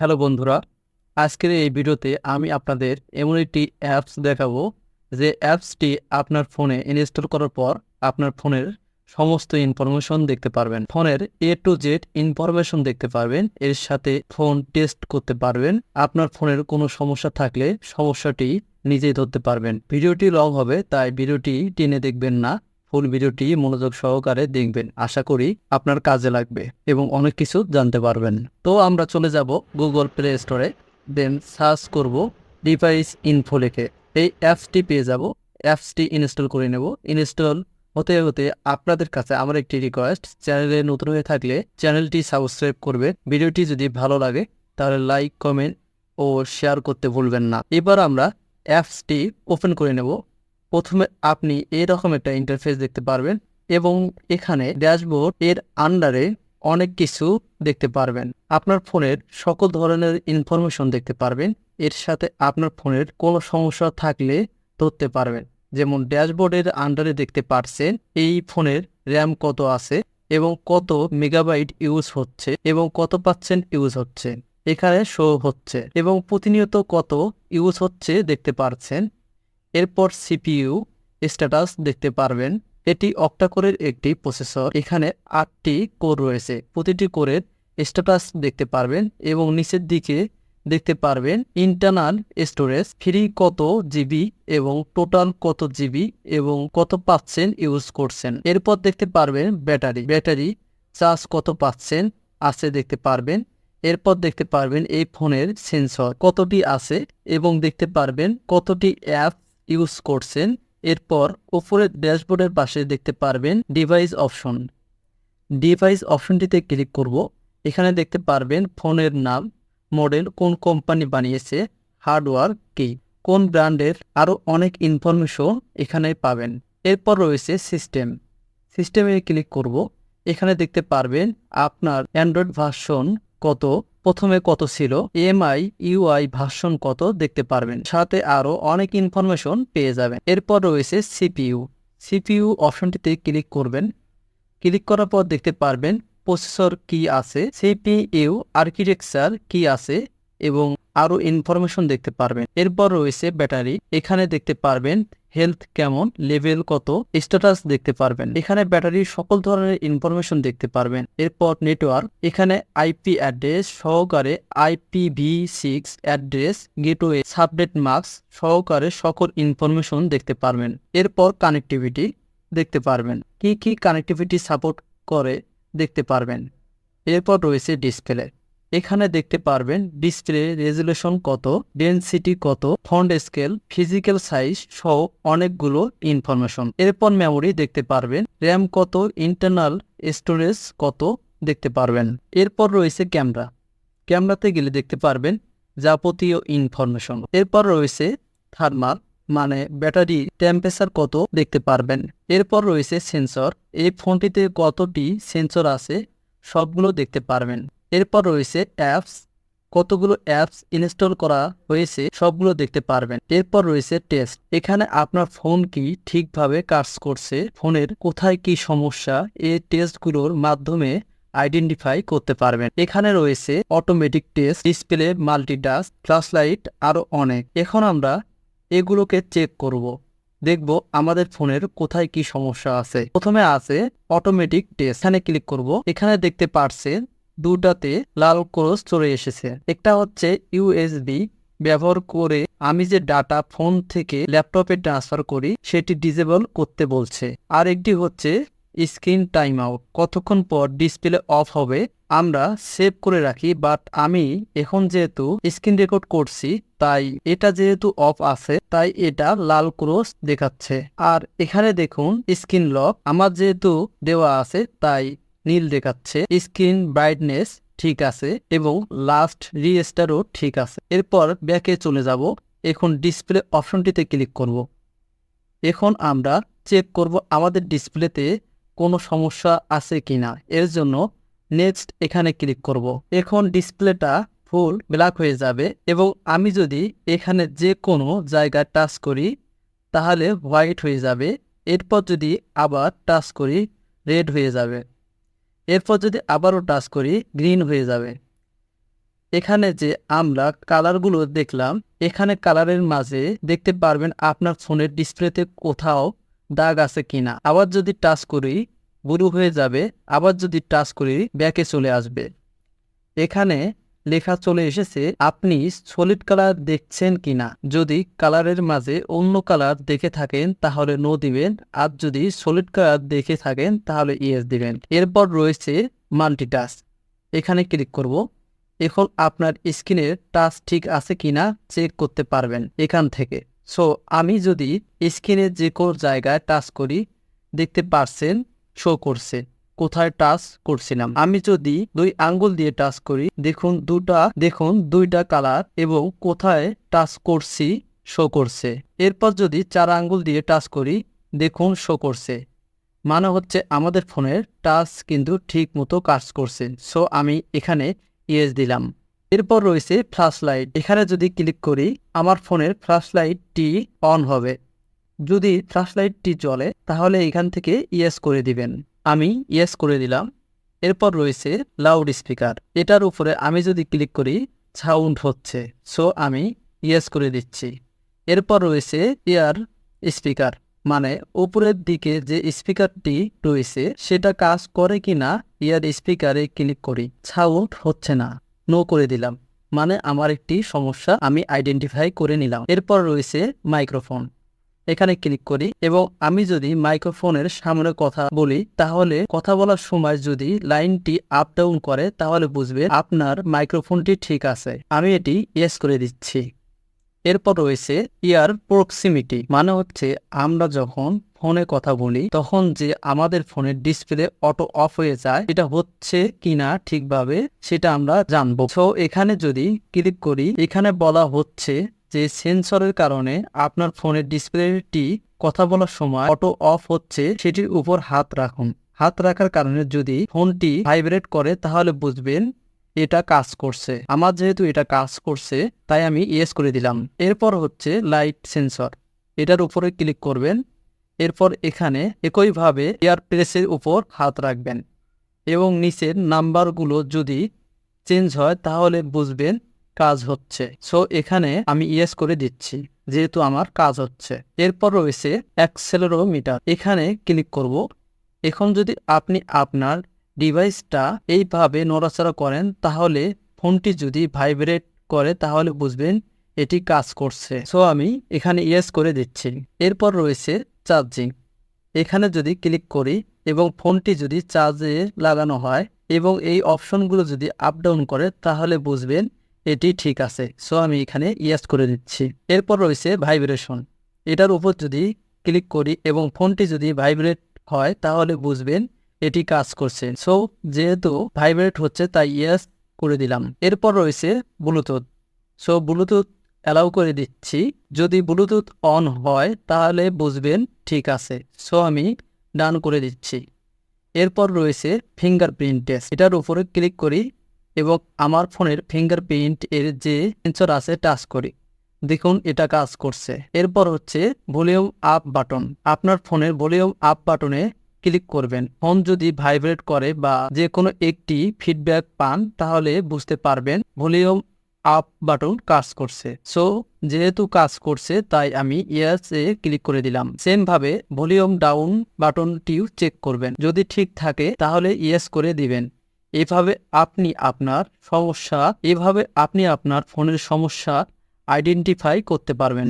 Hello বন্ধুরা, আজকের এই ভিডিওতে আমি আপনাদের এমন একটি অ্যাপস দেখাবো যে অ্যাপসটি আপনার ফোনে ইনস্টল করার পর আপনার ফোনের সমস্ত ইনফরমেশন দেখতে পারবেন। ফোনের এ টু জেড ইনফরমেশন দেখতে পারবেন, এর সাথে ফোন টেস্ট করতে পারবেন। আপনার ফোনের কোনো সমস্যা থাকলে সমস্যাটি নিজেই ধরতে পারবেন। ভিডিওটি লং হবে, তাই ভিডিওটি টেনে দেখবেন না। ফুল ভিডিওটি মনোযোগ সহকারে দেখবেন। আশা করি আপনার কাজে লাগবে এবং অনেক কিছু জানতে পারবেন। তো আমরা চলে যাব গুগল প্লে স্টোরে দেন সার্চ করব ডিভাইস ইনফো লিখে। এই অ্যাপসটি পেয়ে যাব। অ্যাপসটি ইনস্টল করে নেব। ইনস্টল হতে হতে আপনাদের কাছে আমার একটি রিকোয়েস্ট চ্যানেলে নতুন হয়ে থাকলে চ্যানেলটি সাবস্ক্রাইব করবে। ভিডিওটি যদি ভালো লাগে, তাহলে লাইক কমেন্ট ও শেয়ার করতে ভুলবেন না। এবার আমরা অ্যাপসটি ওপেন করে নেব। প্রথমে আপনি এরকম একটা ইন্টারফেস দেখতে পারবেন এবং এখানে ড্যাশবোর্ড এর আন্ডারে অনেক কিছু দেখতে পারবেন। আপনার ফোনের সকল ধরনের ইনফরমেশন দেখতে পারবেন। এর সাথে আপনার ফোনের কোনো সমস্যা থাকলে ধরতে পারবেন। যেমন ড্যাশবোর্ডের আন্ডারে দেখতে পারছেন, এই ফোনের র্যাম কত আছে এবং কত মেগাবাইট ইউজ হচ্ছে এবং কত পার্সেন্ট ইউজ হচ্ছে। এখানে শো হচ্ছে এবং প্রতিনিয়ত কত ইউজ হচ্ছে দেখতে পারছেন। এরপর সিপিইউ স্ট্যাটাস দেখতে পারবেন। এটি অক্টাকোরের একটি প্রসেসর। এখানে আটটি কোর রয়েছে। প্রতিটি কোরের স্ট্যাটাস দেখতে পারবেন এবং নিচের দিকে দেখতে পারবেন ইন্টারনাল স্টোরেজ, ফ্রি কত জিবি এবং টোটাল কত জিবি এবং কত পাচ্ছেন ইউজ করছেন। এরপর দেখতে পারবেন ব্যাটারি। ব্যাটারি চার্জ কত পাচ্ছেন আছে দেখতে পারবেন। এরপর দেখতে পারবেন এই ফোনের সেন্সর কতটি আছে এবং দেখতে পারবেন কতটি অ্যাপ ইউজ করছেন, এরপর ওপরের ড্যাশবোর্ডের পাশে দেখতে পারবেন ডিভাইস অপশন। ডিভাইস অপশনটিতে ক্লিক করব। এখানে দেখতে পারবেন ফোনের নাম, মডেল, কোন কোম্পানি বানিয়েছে হার্ডওয়্যার কি, কোন ব্র্যান্ডের আরও অনেক ইনফরমেশন এখানে পাবেন। এরপর রয়েছে সিস্টেম। সিস্টেমে ক্লিক করব। এখানে দেখতে পারবেন আপনার অ্যান্ড্রয়েড ভার্সন কত প্রথমে কত ছিল? এমআই ইউআই ভাষণ কত দেখতে পারবেন। সাথে আরও অনেক ইনফরমেশন পেয়ে যাবেন। এরপর রয়েছে সিপিইউ সিপিইউ অপশনটিতে ক্লিক করবেন। ক্লিক করার পর দেখতে পারবেন প্রসেসর কি আছে? সিপিইউ আর্কিটেকচার কি আছে? এবং আরও ইনফরমেশন দেখতে পারবেন। এরপর রয়েছে ব্যাটারি। এখানে দেখতে পারবেন হেলথ কেমন লেভেল কত স্ট্যাটাস দেখতে পারবেন। এখানে ব্যাটারির সকল ধরনের ইনফরমেশন দেখতে পারবেন। এরপর নেটওয়ার্ক এখানে আইপি অ্যাড্রেস সহকারে IPv six address gateway subnet masks সহকারে সকল ইনফরমেশন দেখতে পারবেন। এরপর কানেক্টিভিটি দেখতে পারবেন। কি কি কানেক্টিভিটি সাপোর্ট করে দেখতে পারবেন। এরপর রয়েছে ডিসপ্লে এখানে দেখতে পারবেন ডিসপ্লে রেজুলেশন কত ডেনসিটি কত ফন্ট স্কেল ফিজিক্যাল সাইজ সহ অনেকগুলো ইনফরমেশন এরপর মেমোরি দেখতে পারবেন র্যাম কত ইন্টারনাল স্টোরেজ কত দেখতে পারবেন। এরপর রয়েছে ক্যামেরা ক্যামেরাতে গেলে দেখতে পারবেন যাবতীয় ইনফরমেশন এরপর রয়েছে থার্মাল মানে ব্যাটারি টেম্পারেচার কত দেখতে পারবেন। এরপর রয়েছে সেন্সর এই ফোনটিতে কতটি সেন্সর আছে সবগুলো দেখতে পারবেন। এরপর রয়েছে অ্যাপস কতগুলো অ্যাপস ইনস্টল করা হয়েছে সবগুলো দেখতে পারবেন। এরপর রয়েছে টেস্ট এখানে আপনার ফোন কি ঠিকভাবে কাজ করছে ফোনের কোথায় কি সমস্যা এই টেস্টগুলোর মাধ্যমে আইডেন্টিফাই করতে পারবেন। এখানে রয়েছে automatic test display multitask flash light আরও অনেক। এখন আমরা এগুলোকে চেক করব। দেখব আমাদের ফোনের কোথায় কি সমস্যা আছে। প্রথমে আছে অটোমেটিক টেস্ট এখানে ক্লিক করব। এখানে দেখতে পারছেন দুটাতে লাল ক্রস চলে এসেছে। একটা হচ্ছে ইউএসবি ব্যবহার করে আমি যে ডাটা ফোন থেকে ল্যাপটপে ট্রান্সফার করি, সেটি ডিজেবল করতে বলছে। আর একটি হচ্ছে স্ক্রিন টাইম আউট। কতক্ষণ পর ডিসপ্লে অফ হবে, আমরা সেভ করে রাখি, বাট আমি এখন যেহেতু স্ক্রিন রেকর্ড করছি, তাই এটা যেহেতু অফ আছে, তাই এটা লাল ক্রস দেখাচ্ছে। আর এখানে দেখুন, স্ক্রিন লক। আমার যেহেতু দেওয়া আছে, তাই নীল দেখাচ্ছে। স্ক্রিন ব্রাইটনেস ঠিক আছে এবং লাস্ট রিস্টারও ঠিক আছে। এরপর ব্যাকে চলে যাব। এখন ডিসপ্লে অপশনটিতে ক্লিক করব। এখন আমরা চেক করব আমাদের ডিসপ্লেতে কোনো সমস্যা আছে কি না এর জন্য নেক্সট এখানে ক্লিক করব। এখন ডিসপ্লেটা ফুল ব্ল্যাক হয়ে যাবে এবং আমি যদি এখানে যে কোনো জায়গায় টাচ করি তাহলে হোয়াইট হয়ে যাবে। এরপর যদি আবার টাচ করি, রেড হয়ে যাবে। এরপর যদি আবারও টাচ করি গ্রিন হয়ে যাবে। এখানে যে আমরা কালারগুলো দেখলাম, এখানে কালারের মাঝে দেখতে পারবেন আপনার ফোনের ডিসপ্লেতে কোথাও দাগ আছে কিনা। আবার যদি টাচ করি ব্লু হয়ে যাবে, আবার যদি টাচ করি ব্যাকে চলে আসবে। এখানে লেখা চলে এসেছে, আপনি সলিড কালার দেখছেন কিনা? যদি কালারের মাঝে অন্য কালার দেখে থাকেন, তাহলে নো দিবেন। আর যদি সলিড কালার দেখে থাকেন, তাহলে ইয়েস দিবেন। এরপর রয়েছে মাল্টিটাচ এখানে ক্লিক করব। এখন আপনার স্ক্রিনের টাচ ঠিক আছে কিনা চেক করতে পারবেন এখান থেকে। সো আমি যদি স্ক্রিনের যে কোনো জায়গায় টাচ করি, দেখতে পারছেন শো করছে। কোথায় টাচ করছিলাম। আমি যদি দুই আঙ্গুল দিয়ে টাচ করি, দেখুন দুটা, দেখুন দুইটা কালার এবং কোথায় টাচ করছি, শো করছে। এরপর যদি চার আঙ্গুল দিয়ে টাচ করি, দেখুন শো করছে। মানে হচ্ছে আমাদের ফোনের টাচ কিন্তু ঠিক মতো কাজ করছে। সো আমি এখানে ইয়েস দিলাম। এরপর রয়েছে ফ্ল্যাশ লাইট এখানে যদি ক্লিক করি, আমার ফোনের ফ্ল্যাশ লাইটটি অন হবে। যদি ফ্ল্যাশ লাইটটি জ্বলে, তাহলে এখান থেকে ইয়েস করে দিবেন। আমি ইয়েস করে দিলাম। এরপর রয়েছে লাউড স্পিকার এটার উপরে আমি যদি ক্লিক করি সাউন্ড হচ্ছে। সো আমি ইয়েস করে দিচ্ছি। এরপর রয়েছে ইয়ার স্পিকার মানে উপরের দিকে যে স্পিকারটি রয়েছে, সেটা কাজ করে কিনা ইয়ার স্পিকারে ক্লিক করি। সাউন্ড হচ্ছে না। নো করে দিলাম। মানে আমার একটি সমস্যা আমি আইডেন্টিফাই করে নিলাম। এরপর রয়েছে মাইক্রোফোন এখানে ক্লিক করি এবং আমি যদি মাইক্রোফোনের সামনে কথা বলি, তাহলে কথা বলার সময় যদি লাইনটি আপ ডাউন করে, তাহলে বুঝবে আপনার মাইক্রোফোনটি ঠিক আছে। আমি এটি ইয়েস করে দিচ্ছি। এরপর রয়েছে ইয়ার প্রক্সিমিটি মানে হচ্ছে আমরা যখন ফোনে কথা বলি, তখন যে আমাদের ফোনের ডিসপ্লে অটো অফ হয়ে যায়, এটা হচ্ছে কিনা ঠিকভাবে সেটা আমরা জানব। তো এখানে যদি ক্লিক করি, এখানে বলা হচ্ছে যে সেন্সরের কারণে আপনার ফোনের ডিসপ্লেটি কথা বলার সময় অটো অফ হচ্ছে, সেটির উপর হাত রাখুন। হাত রাখার কারণে যদি ফোনটি ভাইব্রেট করে, তাহলে বুঝবেন এটা কাজ করছে। আমার যেহেতু এটা কাজ করছে, তাই আমি ইয়েস করে দিলাম। এরপর হচ্ছে লাইট সেন্সর। এটার উপরে ক্লিক করবেন। এরপর এখানে একইভাবে এয়ার প্রেসের উপর হাত রাখবেন। এবং নিচের নাম্বারগুলো যদি চেঞ্জ হয়, তাহলে বুঝবেন কাজ হচ্ছে। সো এখানে আমি ইয়েস করে দিচ্ছি, যেহেতু আমার কাজ হচ্ছে। এরপর রয়েছে অ্যাক্সেলেরোমিটার এখানে ক্লিক করব। এখন যদি আপনি আপনার ডিভাইসটা এইভাবে নড়াচড়া করেন, তাহলে ফোনটি যদি ভাইব্রেট করে, তাহলে বুঝবেন এটি কাজ করছে। সো আমি এখানে ইয়েস করে দিচ্ছি। এরপর রয়েছে চার্জিং এখানে যদি ক্লিক করি এবং ফোনটি যদি চার্জে লাগানো হয় এবং এই অপশনগুলো যদি আপ ডাউন করে, তাহলে বুঝবেন এটি ঠিক আছে, সো আমি এখানে ইয়েস করে দিচ্ছি। এরপর রয়েছে ভাইব্রেশন এটার উপর যদি ক্লিক করি এবং ফোনটি যদি ভাইব্রেট হয়, তাহলে বুঝবেন এটি কাজ করছে। সো যেহেতু ভাইব্রেট হচ্ছে, তাই ইয়েস করে দিলাম। এরপর রয়েছে ব্লুটুথ সো ব্লুটুথ অ্যালাউ করে দিচ্ছি। যদি ব্লুটুথ অন হয়, তাহলে বুঝবেন ঠিক আছে। সো আমি ডান করে দিচ্ছি। এরপর রয়েছে ফিঙ্গারপ্রিন্ট টেস্ট এটার উপরে ক্লিক করি এবং আমার ফোনের ফিঙ্গারপ্রিন্ট এর যে সেন্সর আছে টাচ করি। দেখুন, এটা কাজ করছে। এরপর হচ্ছে ভলিউম আপ বাটন আপনার ফোনের ভলিউম আপ বাটনে ক্লিক করবেন। ফোন যদি ভাইব্রেট করে বা যে কোনো একটি ফিডব্যাক পান, তাহলে বুঝতে পারবেন ভলিউম আপ বাটন কাজ করছে। সো যেহেতু কাজ করছে, তাই আমি ইয়াস এ ক্লিক করে দিলাম। সেম ভাবে ভলিউম ডাউন বাটনটিও চেক করবেন। যদি ঠিক থাকে, তাহলে ইয়েস করে দিবেন। এভাবে আপনি আপনার সমস্যা এভাবে আপনি আপনার ফোনের সমস্যা আইডেন্টিফাই করতে পারবেন।